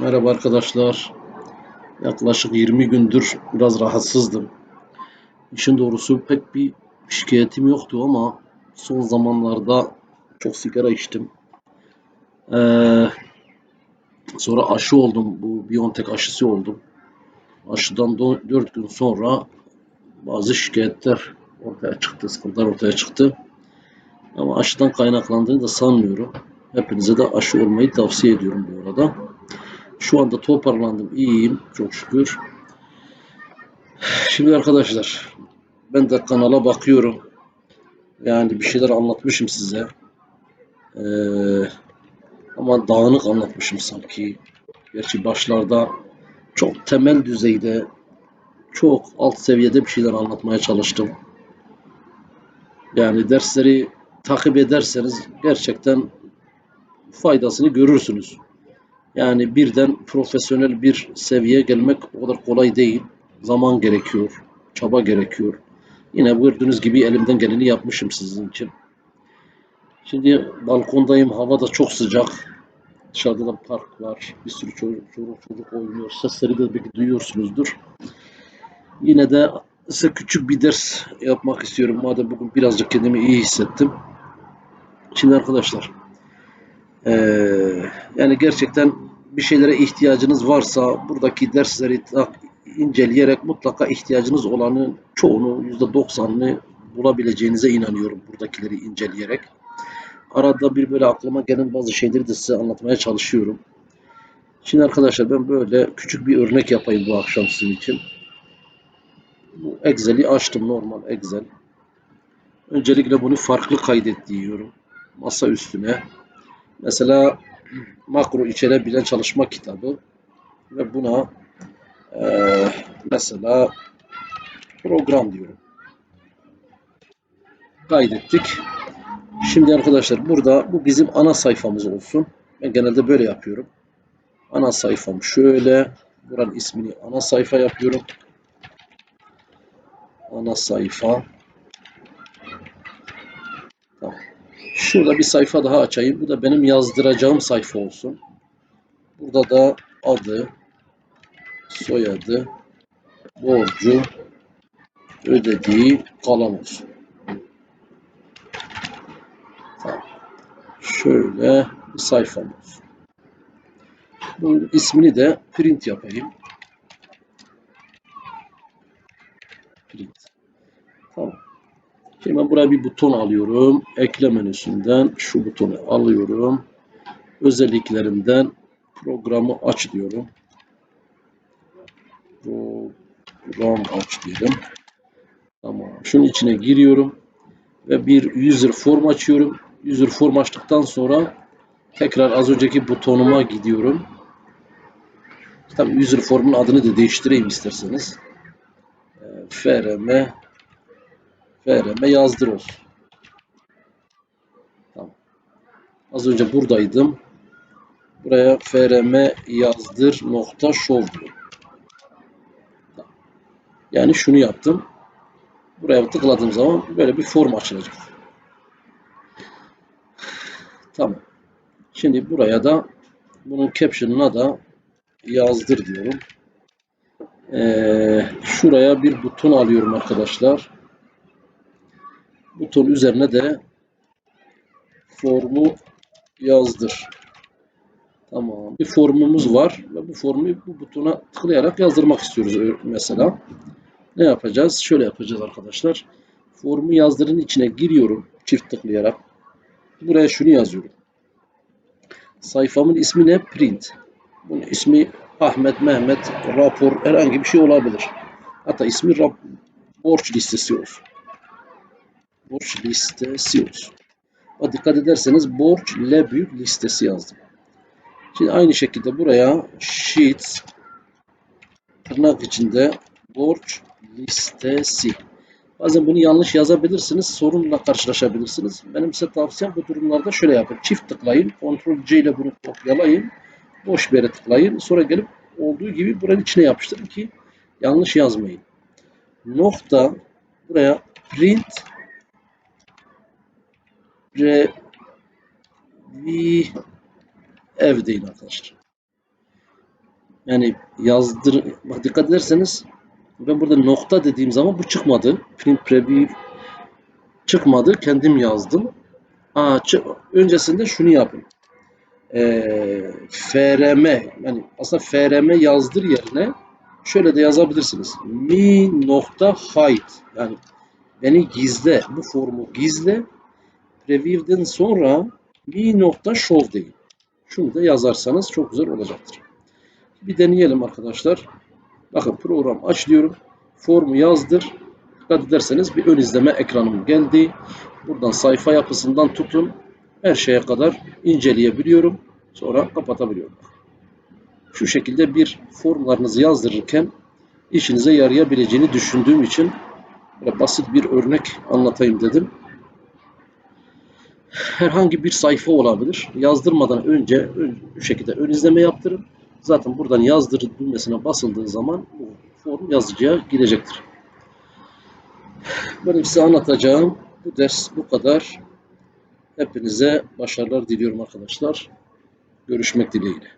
Merhaba arkadaşlar. Yaklaşık 20 gündür biraz rahatsızdım. İşin doğrusu pek bir şikayetim yoktu ama son zamanlarda çok sigara içtim. Ee, sonra aşı oldum. Bu Biontech aşısı oldum. Aşıdan 4 gün sonra bazı şikayetler ortaya çıktı, sıkıntılar ortaya çıktı. Ama aşıdan kaynaklandığını da sanmıyorum. Hepinize de aşı olmayı tavsiye ediyorum bu arada. Şu anda toparlandım, iyiyim çok şükür. Şimdi arkadaşlar, ben de kanala bakıyorum. Yani bir şeyler anlatmışım size. Ee, ama dağınık anlatmışım sanki. Gerçi başlarda çok temel düzeyde, çok alt seviyede bir şeyler anlatmaya çalıştım. Yani dersleri takip ederseniz gerçekten faydasını görürsünüz. Yani birden profesyonel bir seviyeye gelmek o kadar kolay değil. Zaman gerekiyor, çaba gerekiyor. Yine gördüğünüz gibi elimden geleni yapmışım sizin için. Şimdi balkondayım, hava da çok sıcak. Dışarıda da park var, bir sürü çocuk, çocuk, çocuk oynuyor. Sesleri de belki duyuyorsunuzdur. Yine de size küçük bir ders yapmak istiyorum. Madem bugün birazcık kendimi iyi hissettim. Şimdi arkadaşlar, eee, yani gerçekten bir şeylere ihtiyacınız varsa buradaki dersleri inceleyerek mutlaka ihtiyacınız olanın çoğunu %90'ını bulabileceğinize inanıyorum buradakileri inceleyerek. Arada bir böyle aklıma gelen bazı şeyleri de size anlatmaya çalışıyorum. Şimdi arkadaşlar ben böyle küçük bir örnek yapayım bu akşam sizin için. Bu Excel'i açtım normal Excel. Öncelikle bunu farklı kaydet diyorum. Masa üstüne. Mesela makro içerebilen çalışma kitabı ve buna eee, mesela program diyorum. Kaydettik. Şimdi arkadaşlar burada bu bizim ana sayfamız olsun. Ben genelde böyle yapıyorum. Ana sayfam şöyle. Buranın ismini ana sayfa yapıyorum. Ana sayfa. Tamam. Şurada bir sayfa daha açayım. Bu da benim yazdıracağım sayfa olsun. Burada da adı, soyadı, borcu, ödediği kalan olsun. Tamam. Şöyle bir sayfam olsun. Bunun ismini de print yapayım. Print. Tamam. Şimdi buraya bir buton alıyorum. Ekle menüsünden şu butonu alıyorum. Özelliklerinden programı aç diyorum. Program aç diyelim. Tamam. Şunun içine giriyorum ve bir user form açıyorum. User form açtıktan sonra tekrar az önceki butonuma gidiyorum. Tabii user formun adını da değiştireyim isterseniz. Ee, frm frm yazdır olsun. Tamam. Az önce buradaydım. Buraya frm yazdır nokta show. Tamam. Yani şunu yaptım. Buraya tıkladığım zaman böyle bir form açılacak. Tamam. Şimdi buraya da bunun caption'ına da yazdır diyorum. Ee, şuraya bir buton alıyorum arkadaşlar. Buton üzerine de formu yazdır. Tamam. Bir formumuz var ve bu formu bu butona tıklayarak yazdırmak istiyoruz ö- mesela. Ne yapacağız? Şöyle yapacağız arkadaşlar. Formu yazdırın içine giriyorum çift tıklayarak. Buraya şunu yazıyorum. Sayfamın ismi ne? Print. Bunun ismi Ahmet, Mehmet, rapor herhangi bir şey olabilir. Hatta ismi rap- borç listesi olsun. Borç listesi olsun. Ama dikkat ederseniz borç L büyük listesi yazdım. Şimdi aynı şekilde buraya sheet tırnak içinde borç listesi. Bazen bunu yanlış yazabilirsiniz. Sorunla karşılaşabilirsiniz. Benim size tavsiyem bu durumlarda şöyle yapın. Çift tıklayın. Ctrl C ile bunu kopyalayın. Boş bir yere tıklayın. Sonra gelip olduğu gibi buranın içine yapıştırın ki yanlış yazmayın. Nokta buraya print revi ev deyin arkadaşlar. Yani yazdır bak dikkat ederseniz ben burada nokta dediğim zaman bu çıkmadı. Print preview çıkmadı. Kendim yazdım. Aa, öncesinde şunu yapın. Ee, FRM yani aslında FRM yazdır yerine şöyle de yazabilirsiniz. Mi nokta hide yani beni gizle. Bu formu gizle. Preview'den sonra mi nokta show deyin. Şunu da yazarsanız çok güzel olacaktır. Bir deneyelim arkadaşlar. Bakın program aç diyorum. Formu yazdır. Dikkat ederseniz bir ön izleme ekranım geldi. Buradan sayfa yapısından tutun. Her şeye kadar inceleyebiliyorum. Sonra kapatabiliyorum. Şu şekilde bir formlarınızı yazdırırken işinize yarayabileceğini düşündüğüm için basit bir örnek anlatayım dedim. Herhangi bir sayfa olabilir. Yazdırmadan önce ön- bu şekilde ön izleme yaptırın. Zaten buradan yazdır düğmesine basıldığı zaman bu form yazıcıya girecektir. Benim size anlatacağım bu ders bu kadar. Hepinize başarılar diliyorum arkadaşlar. Görüşmek dileğiyle.